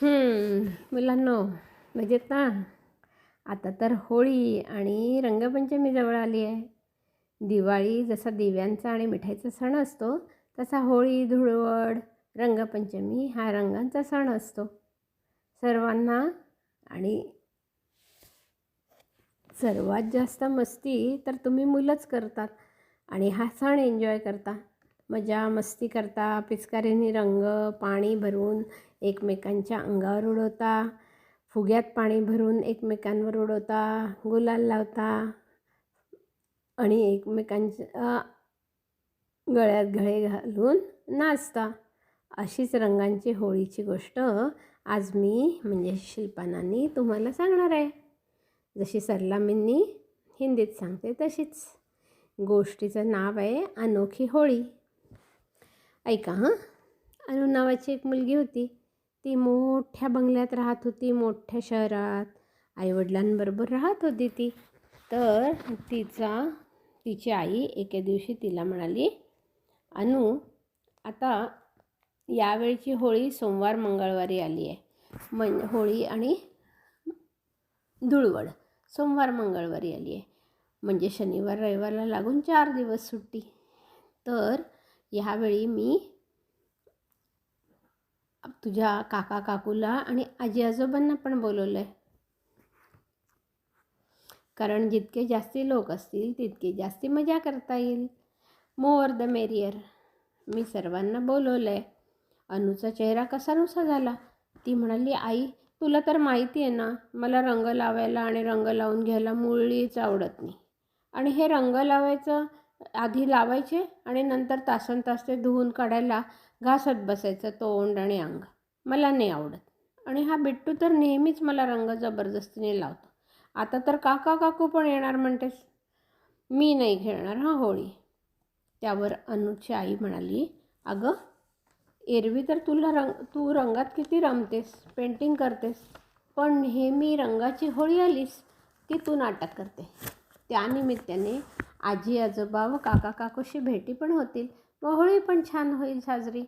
मुलांनो म्हणजे मजेत ना आता तर होळी आणि रंगपंचमी जवळ आली आहे. दिवाळी जसा दिव्यांचा आणि मिठाईचा सण असतो तसा होळी धुळवड रंगपंचमी हा रंगांचा सण असतो. सर्वांना आणि सर्वात जास्त मस्ती तर तुम्ही मुलंच करतात आणि हा सण एन्जॉय करता. मजा मस्ती करता पिचकारीने रंग पाणी भरून एकमेकांच्या अंगावर उडवता फुग्यात पाणी भरून एकमेकांवर उडवता गुलाल लावता आणि एकमेकांच्या गळ्यात गळे घालून नाचता. अशीच रंगांची होळीची गोष्ट आज मी म्हणजे शिल्पानांनी तुम्हाला सांगणार आहे. जशी सरलामींनी हिंदीत सांगते तशीच. गोष्टीचं नाव आहे अनोखी होळी. ऐका हां. अनु नावाची एक मुलगी होती. ती मोठ्या बंगल्यात राहत होती मोठ्या शहरात. आईवडिलांबरोबर राहत होती ती. तर तिचा तिची आई एके दिवशी तिला म्हणाली अनु आता यावेळची होळी सोमवार मंगळवारी आली आहे. मन होळी आणि धुळवड सोमवार मंगळवारी आली आहे. म्हणजे शनिवार रविवारला लागून चार दिवस सुट्टी. तर ह्यावेळी मी तुझ्या काका काकूला आणि आजी आजोबांना पण बोलवलं आहे कारण जितके जास्ती लोक असतील तितकी जास्ती मजा करता येईल. More the merrier. मी सर्वांना बोलवलं आहे अनुचा चेहरा कसा नुसा झाला? ती म्हणाली आई तुला तर माहिती आहे ना मला रंग लावायला आणि रंग लावून घ्यायला मुळीच आवडत नाही. आणि हे रंग लावायचं आधी लावायचे आणि नंतर तासन तास ते धुवून काढायला घासत बसायचं तोंड आणि अंग. मला नाही आवडत. आणि हा बिट्टू तर नेहमीच मला रंग जबरदस्तीने लावतो. आता तर काका काकू पण येणार म्हणतेस मी नाही खेळणार हा होळी. त्यावर अनुची आई म्हणाली अगं एरवी तर तुला रंग तू रंगात किती रमतेस पेंटिंग करतेस पण नेहमी रंगाची होळी आलीस की तू नाटक करते. त्यानिमित्ताने आजी आजोबा व काका काकूशी भेटी पण होतील. व होळी पण छान होईल साजरी.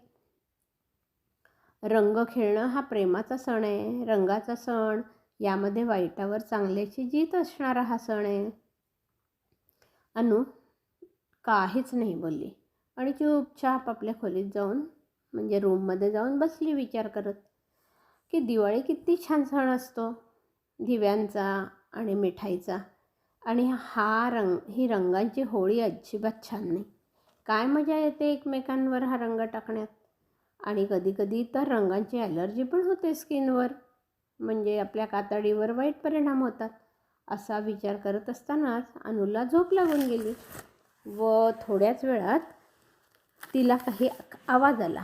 रंग खेळणं हा प्रेमाचा सण आहे. रंगाचा सण यामध्ये वाईटावर चांगल्याची जीत असणारा हा सण आहे. अनु काहीच नाही बोलली. आणि चुपचाप आपल्या खोलीत जाऊन म्हणजे रूममध्ये जाऊन बसली विचार करत. की दिवाळी किती छान सण असतो. दिव्यांचा आणि मिठाईचा. आणि हा रंग ही रंगांची होळी अजिबात छान नाही. काय मजा येते एकमेकांवर हा रंग टाकण्यात? आणि कधीकधी तर रंगांची ॲलर्जी पण होते स्किनवर. म्हणजे आपल्या कातडीवर वाईट परिणाम होतात. असा विचार करत असतानाच अनुला झोप लागून गेली. व थोड्याच वेळात तिला काही आवाज आला.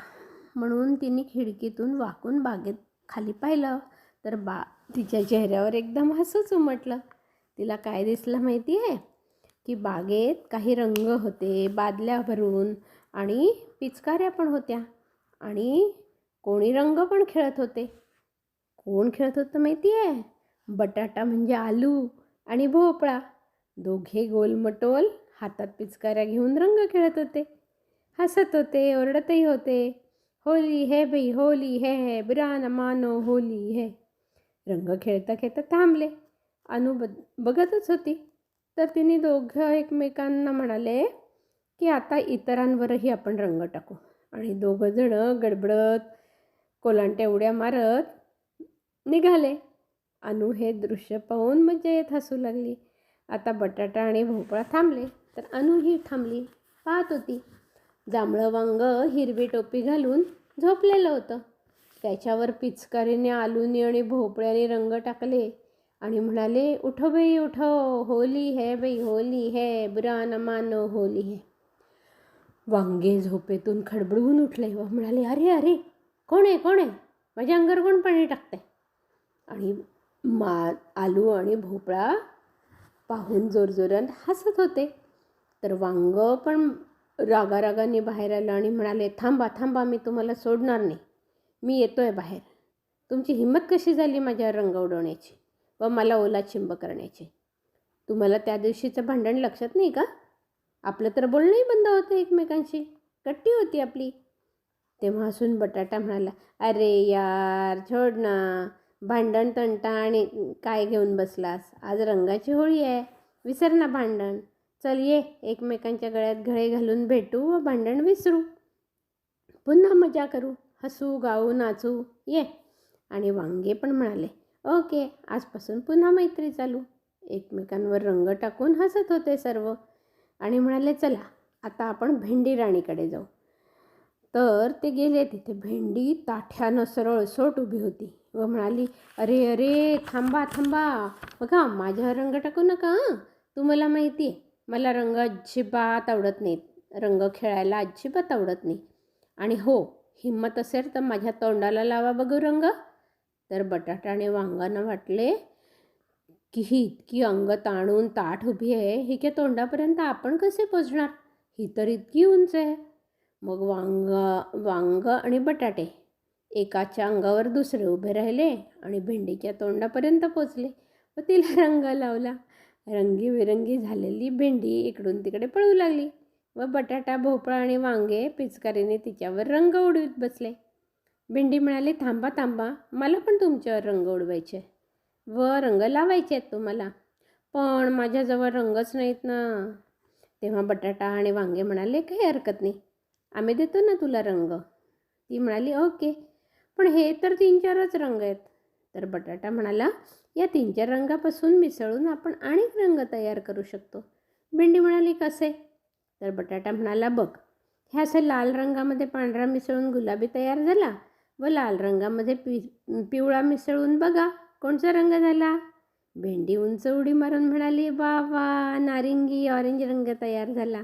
म्हणून तिने खिडकीतून वाकून बागेत खाली पाहिलं. तर बा तिच्या चेहऱ्यावर एकदम हसूच उमटलं. तिला काय दिसलं माहिती आहे की बागेत काही रंग होते बादल्या भरून आणि पिचकाऱ्या पण होत्या. आणि कोणी रंग पण खेळत होते. कोण खेळत होतं माहिती आहे बटाटा म्हणजे आलू आणि भोपळा. दोघे गोलमटोल हातात पिचकाऱ्या घेऊन रंग खेळत होते. हसत होते ओरडतही होते. होली है बाई होली है बिरा न मानो होली है. रंग खेळता खेळता थांबले. अनु बघतच होती. तर तिने दोघं एकमेकांना म्हणाले की आता इतरांवरही आपण रंग टाकू. आणि दोघंजणं गडबडत कोलांट्या उड्या मारत निघाले. अनु हे दृश्य पाहून मजा येत हसू लागली. आता बटाटा आणि भोपळा थांबले. तर अनु ही थांबली. पाहत होती. जांभळं वांग हिरवी टोपी घालून झोपलेलं होतं. त्याच्यावर पिचकारीने आलूनी आणि भोपळ्याने रंग टाकले. आणि म्हणाले उठो बाई उठो होली है बाई होली है बुरा न मानो होली है. वांगे झोपेतून खडबडून उठले व म्हणाले अरे अरे कोण आहे कोण आहे? माझ्या अंगावर कोण पाणी टाकते आणि मा आलू आणि भोपळा पाहून जोरजोरात हसत होते. तर वांग पण रागारागाने बाहेर आलं आणि म्हणाले थांबा थांबा मी तुम्हाला सोडणार नाही. मी येतो आहे बाहेर. तुमची हिंमत कशी झाली माझ्यावर रंग उडवण्याची? व मला ओला चिंब करण्याची. तुम्हाला त्या दिवशीचं भांडण लक्षात नाही का? आपलं तर बोलणंही बंद होतं एकमेकांशी. कट्टी होती आपली. तेव्हा हसून बटाटा म्हणाला अरे यार छोड ना. भांडण तंटा आणि काय घेऊन बसलास? आज रंगाची होळी आहे. विसर ना भांडण. चल ये एकमेकांच्या गळ्यात घळे घालून भेटू व भांडण विसरू. पुन्हा मजा करू. हसू गाऊ नाचू. ये. आणि वांगे पण म्हणाले ओके आजपासून पुन्हा मैत्री चालू. एकमेकांवर रंग टाकून हसत होते सर्व. आणि म्हणाले चला आता आपण भेंडी राणीकडे जाऊ. तर ते गेले. तिथे भेंडी ताठ्यानं सरळ सोट उभी होती व म्हणाली अरे अरे थांबा थांबा. बघा माझ्यावर रंग टाकू नका तू मला माहिती आहे मला रंग अजिबात आवडत नाहीत. रंग खेळायला अजिबात आवडत नाही. आणि हो हिंमत असेल तर माझ्या तोंडाला लावा बघू रंग. तर बटाटा आणि वांगानं वाटले की ही इतकी अंग ताणून ताठ उभी आहे ही काय तोंडापर्यंत आपण कसे पोचणार? ही तर इतकी उंच आहे. मग वांग वांग आणि बटाटे एकाच्या अंगावर दुसरे उभे राहिले आणि भेंडीच्या तोंडापर्यंत पोचले. व तिला रंग लावला. रंगीबेरंगी झालेली भेंडी इकडून तिकडे पळू लागली व बटाटा भोपळा आणि वांगे पिचकारीने तिच्यावर रंग उडवीत बसले. भेंडी म्हणाले थांबा थांबा मला पण तुमच्यावर रंग उडवायचे व रंग लावायचे आहेत तुम्हाला. पण माझ्याजवळ रंगच नाहीत ना. तेव्हा बटाटा आणि वांगे म्हणाले काही हरकत नाही आम्ही देतो ना तुला रंग. ती म्हणाली ओके पण हे तर तीन चारच रंग आहेत. तर बटाटा म्हणाला या तीन चार रंगापासून मिसळून आपण अनेक रंग तयार करू शकतो. भेंडी म्हणाली कसे? तर बटाटा म्हणाला बघ हे असं लाल रंगामध्ये पांढरा मिसळून गुलाबी तयार झाला व लाल रंगामध्ये पि पिवळा मिसळून बघा कोणचा रंग झाला? भेंडी उंच उडी मारून म्हणाली वा वा नारिंगी ऑरेंज रंग तयार झाला.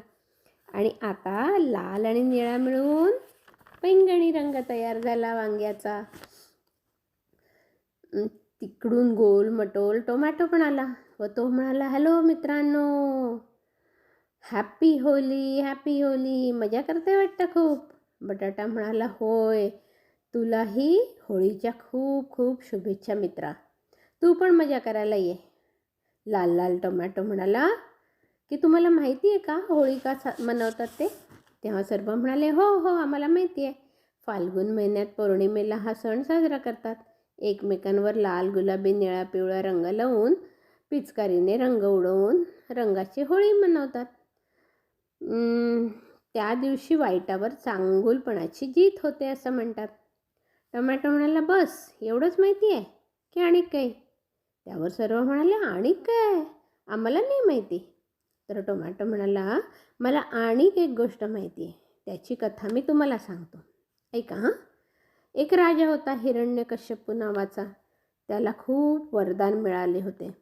आणि आता लाल आणि निळा मिळून पैंगणी रंग तयार झाला वांग्याचा. तिकडून गोल मटोल टोमॅटो पण आला व तो म्हणाला हॅलो मित्रांनो हॅपी होली हॅपी होली मजा करते वाटतं खूप. बटाटा म्हणाला होय. तुलाही होळीच्या खूप खूप शुभेच्छा मित्रा. तू पण मजा करायला ये. लाल लाल टोमॅटो म्हणाला. की तुम्हाला माहिती आहे का होळी का मनवतात ते? तेव्हा सर्व म्हणाले हो हो आम्हाला माहिती आहे. फाल्गुन महिन्यात पौर्णिमेला हा सण साजरा करतात. एकमेकांवर लाल गुलाबी निळा पिवळा रंग लावून पिचकारीने रंग उडवून रंगाची होळी मनवतात. त्या दिवशी वाईटावर चांगुलपणाची जीत होते असं म्हणतात. टोमॅटो म्हणाला बस एवढंच माहिती आहे की आणि काही? त्यावर सर्व म्हणाले आणि काय? आम्हाला नाही माहिती. तर टोमॅटो म्हणाला मला आणि एक गोष्ट माहिती आहे. त्याची कथा मी तुम्हाला सांगतो. ऐका हां. एक राजा होता हिरण्यकश्यपू नावाचा. त्याला खूप वरदान मिळाले होते.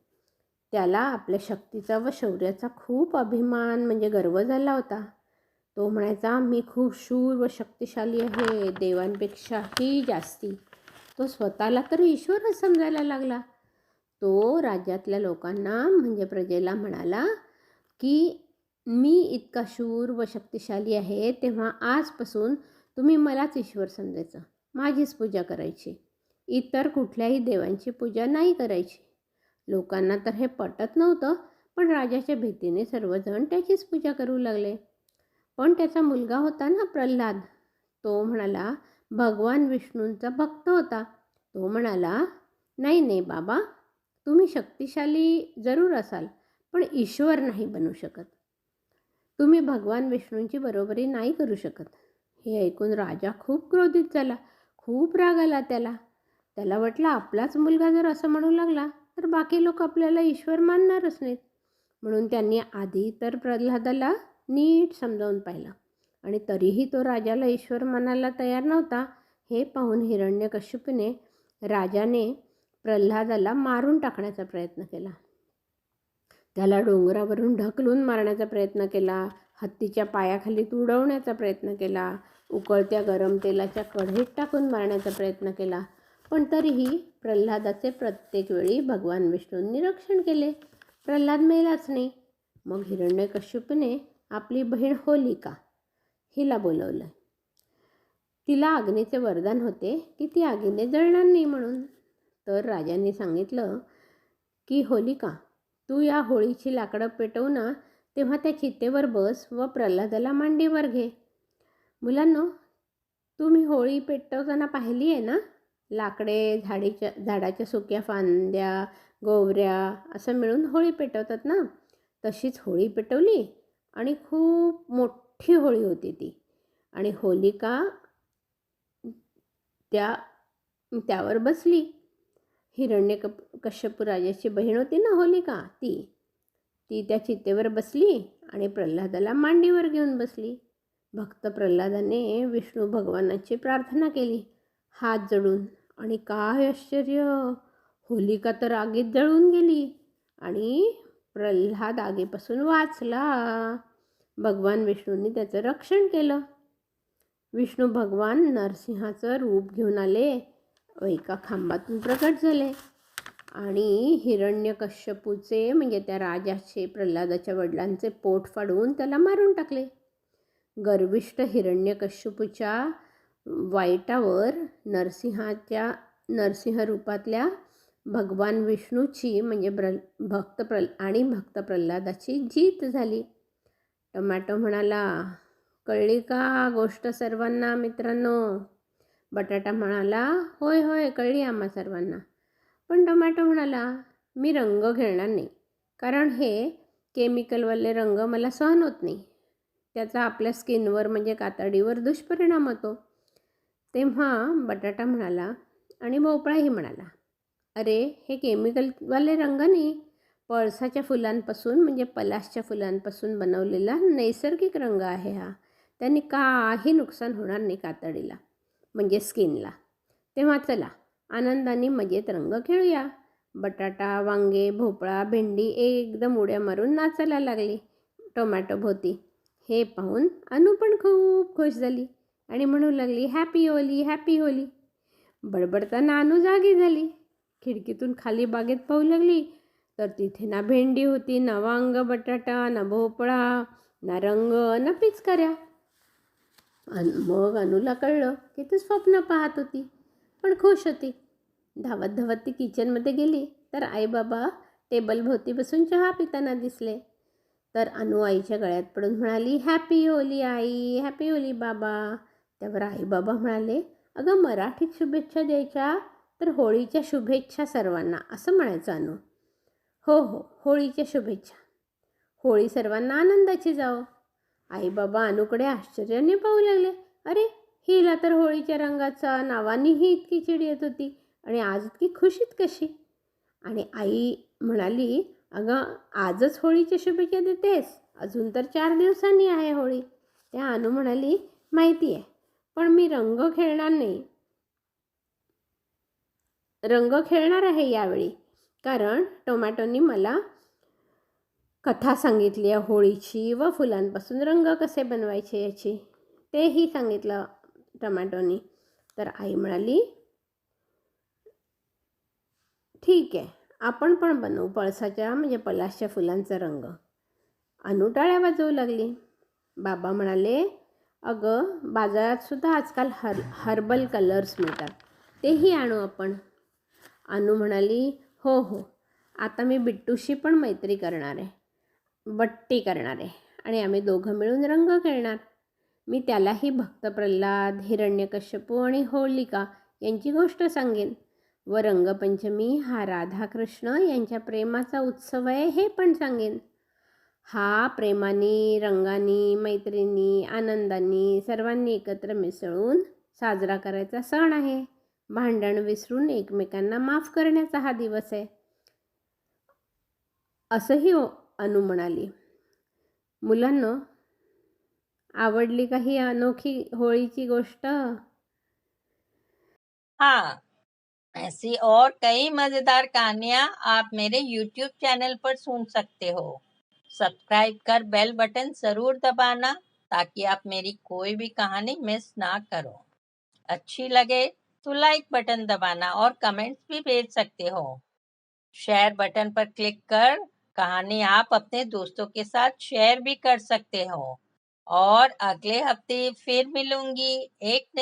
त्याला आपल्या शक्तीचा व शौर्याचा खूप अभिमान म्हणजे गर्व झाला होता. तो म्हणायचा मी खूप शूर व शक्तिशाली आहे देवांपेक्षाही जास्ती. तो स्वतःला तर ईश्वरच समजायला लागला. तो राज्यातल्या लोकांना म्हणजे प्रजेला म्हणाला की मी इतका शूर व शक्तिशाली आहे तेव्हा आजपासून तुम्ही मलाच ईश्वर समजायचं. माझीच पूजा करायची. इतर कुठल्याही देवांची पूजा नाही करायची. लोकांना तर हे पटत नव्हतं पण राजाच्या भीतीने सर्वजण त्याचीच पूजा करू लागले. पण त्याचा मुलगा होता ना प्रल्हाद. तो म्हणाला भगवान विष्णूंचा भक्त होता. तो म्हणाला नाही नाही बाबा तुम्ही शक्तिशाली जरूर असाल पण ईश्वर नाही बनू शकत. तुम्ही भगवान विष्णूंची बरोबरी नाही करू शकत. हे ऐकून राजा खूप क्रोधित झाला खूप राग आला त्याला. त्याला वाटलं आपलाच मुलगा जर असं म्हणू लागला तर बाकी लोक आपल्याला ईश्वर मानणारच नाहीत. म्हणून त्यांनी आधी तर प्रल्हादाला नीट समजावून पाहिलं. आणि तरीही तो राजाला ईश्वर मानायला तयार नव्हता हे पाहून हिरण्यकश्यपूने राजाने प्रल्हादाला मारून टाकण्याचा प्रयत्न केला. त्याला डोंगरावरून ढकलून मारण्याचा प्रयत्न केला हत्तीच्या पायाखाली तुडवण्याचा प्रयत्न केला उकळत्या गरम तेलाच्या कढईत टाकून मारण्याचा प्रयत्न केला. पण तरीही प्रल्हादाचे प्रत्येक वेळी भगवान विष्णूंनी रक्षण केले. प्रल्हाद मेलाच नाही. मग हिरण्यकश्यपूने आपली बहीण होलिका हिला बोलवलं. तिला अग्नीचे वरदान होते की ती आगीने जळणार नाही म्हणून. तर राजांनी सांगितलं की होलिका तू या होळीची लाकडं पेटवू ना तेव्हा त्या चितेवर बस व प्रल्हादाला मांडीवर घे. मुलांनो तुम्ही होळी पेटवताना पाहिली आहे ना? लाकडे झाडीच्या झाडाच्या सुक्या फांद्या गोवऱ्या असं मिळून होळी पेटवतात ना? तशीच होळी पेटवली? आणि खूप मोठी होळी होती ती. आणि होलिका त्या त्यावर बसली. हिरण्य कप कश्यप राजाची बहीण होती ना होलिका ती. ती त्या चितेवर बसली आणि प्रल्हादाला मांडीवर घेऊन बसली. भक्त प्रल्हादाने विष्णू भगवानाची प्रार्थना केली. हात जडून आणि काय आश्चर्य! होलिका तर आगीत जळून गेली आणि प्रल्हाद आगीपासून वाचला. भगवान विष्णूंनी त्याचं रक्षण केलं. विष्णू भगवान नरसिंहाचं रूप घेऊन आले. एका खांबातून प्रकट झाले. आणि हिरण्यकश्यपूचे म्हणजे त्या राजाचे प्रल्हादाच्या वडिलांचे पोट फाडून त्याला मारून टाकले. गर्विष्ठ हिरण्यकश्यपूच्या वाईटावर नरसिंहाच्या नरसिंह रूपातल्या भगवान विष्णूची म्हणजे ब्र भक्त प्रल आणि भक्त प्रल्हादाची जीत झाली. टोमॅटो म्हणाला कळली का गोष्ट सर्वांना मित्रांनो? बटाटा म्हणाला होय होय कळली आम्हा सर्वांना. पण टोमॅटो म्हणाला मी रंग घेणार नाही कारण हे केमिकलवाले रंग मला सहन होत नाही. त्याचा आपल्या स्किनवर म्हणजे कातडीवर दुष्परिणाम होतो. तेव्हा बटाटा म्हणाला आणि भोपळाही म्हणाला अरे हे केमिकलवाले रंग नाही. पळसाच्या फुलांपासून म्हणजे पलाशच्या फुलांपासून बनवलेला नैसर्गिक रंग आहे हा. त्यांनी काही नुकसान होणार नाही कातडीला म्हणजे स्किनला. तेव्हा चला आनंदाने मजेत रंग खेळूया. बटाटा वांगे भोपळा भेंडी एकदम उड्या मारून नाचायला लागली. टोमॅटो भोवती. हे पाहून अनु पण खूप खुश झाली आणि म्हणू लागली हॅपी होली हॅपी होली बडबडताना अनु जागी झाली. खिडकीतून खाली बागेत पाहू लागली. तर तिथे ना भेंडी होती ना वांग बटाटा ना भोपळा ना रंग ना पिचकऱ्या. अन मग अनुला कळलं की ती स्वप्न पाहत होती पण खुश होती. धावत धावत ती किचनमध्ये गेली तर आई बाबा टेबलभोवती बसून चहा पिताना दिसले. तर अनु आईच्या गळ्यात पडून म्हणाली हॅपी होली आई हॅपी होली बाबा. त्यावर आई बाबा म्हणाले अगं मराठीत शुभेच्छा द्यायच्या तर होळीच्या शुभेच्छा सर्वांना असं म्हणायचं अनु. हो हो होळीच्या शुभेच्छा. होळी सर्वांना आनंदाची जावं. आई बाबा अनुकडे आश्चर्याने पाहू लागले. अरे हिला तर होळीच्या रंगाचा नावानीही इतकी चिड येत होती आणि आज इतकी खुशीत कशी? आणि आई म्हणाली अगं आजच होळीच्या शुभेच्छा देतेस. अजून तर चार दिवसांनी आहे होळी. त्या अनु म्हणाली माहिती आहे पण मी रंग खेळणार नाही. रंग खेळणार आहे यावेळी. कारण टोमॅटोनी मला कथा सांगितली आहे होळीची व फुलांपासून रंग कसे बनवायचे याची. तेही सांगितलं टोमॅटोनी. तर आई म्हणाली ठीक आहे आपण पण बनवू पळसाच्या म्हणजे पलाशच्या फुलांचा रंग. अनुटाळ्या वाजवू लागली. बाबा म्हणाले अगं बाजारात सुद्धा आजकाल हर हर्बल कलर्स मिळतात. तेही आणू आपण. अनु म्हणाली हो हो. आता मी बिट्टूशी पण मैत्री करणार आहे. बट्टी करणार आहे. आणि आम्ही दोघं मिळून रंग खेळणार. मी त्यालाही भक्त प्रल्हाद हिरण्यकश्यपू आणि होलिका यांची गोष्ट सांगेन. व रंगपंचमी हा राधाकृष्ण यांच्या प्रेमाचा उत्सव आहे हे पण सांगेन. हा प्रेमाने रंगानी मैत्रिणी आनंदांनी सर्वांनी एकत्र मिसळून साजरा करायचा सण आहे. भांडण विसरून एकमेकांना माफ़ करण्याचा हा दिवस आहे. असंही अनु म्हणाली. मुलांना, आवडली का ही अनोखी होळीची गोष्ट? हाँ. ऐसी और कई मज़ेदार कहानियाँ आप मेरे YouTube चैनल पर सुन सकते हो। सब्सक्राइब कर बेल बटन ज़रूर दबाना ताकि आप मेरी कोई भी कहानी मिस ना करो। अच्छी लगे तो लाइक बटन दबाना और कमेंट्स भी भेज सकते हो। शेयर बटन पर क्लिक कर कहानी आप अपने दोस्तों के साथ शेयर भी कर सकते हो। और अगले हफ़्ते फिर मिलूँगी। एक नई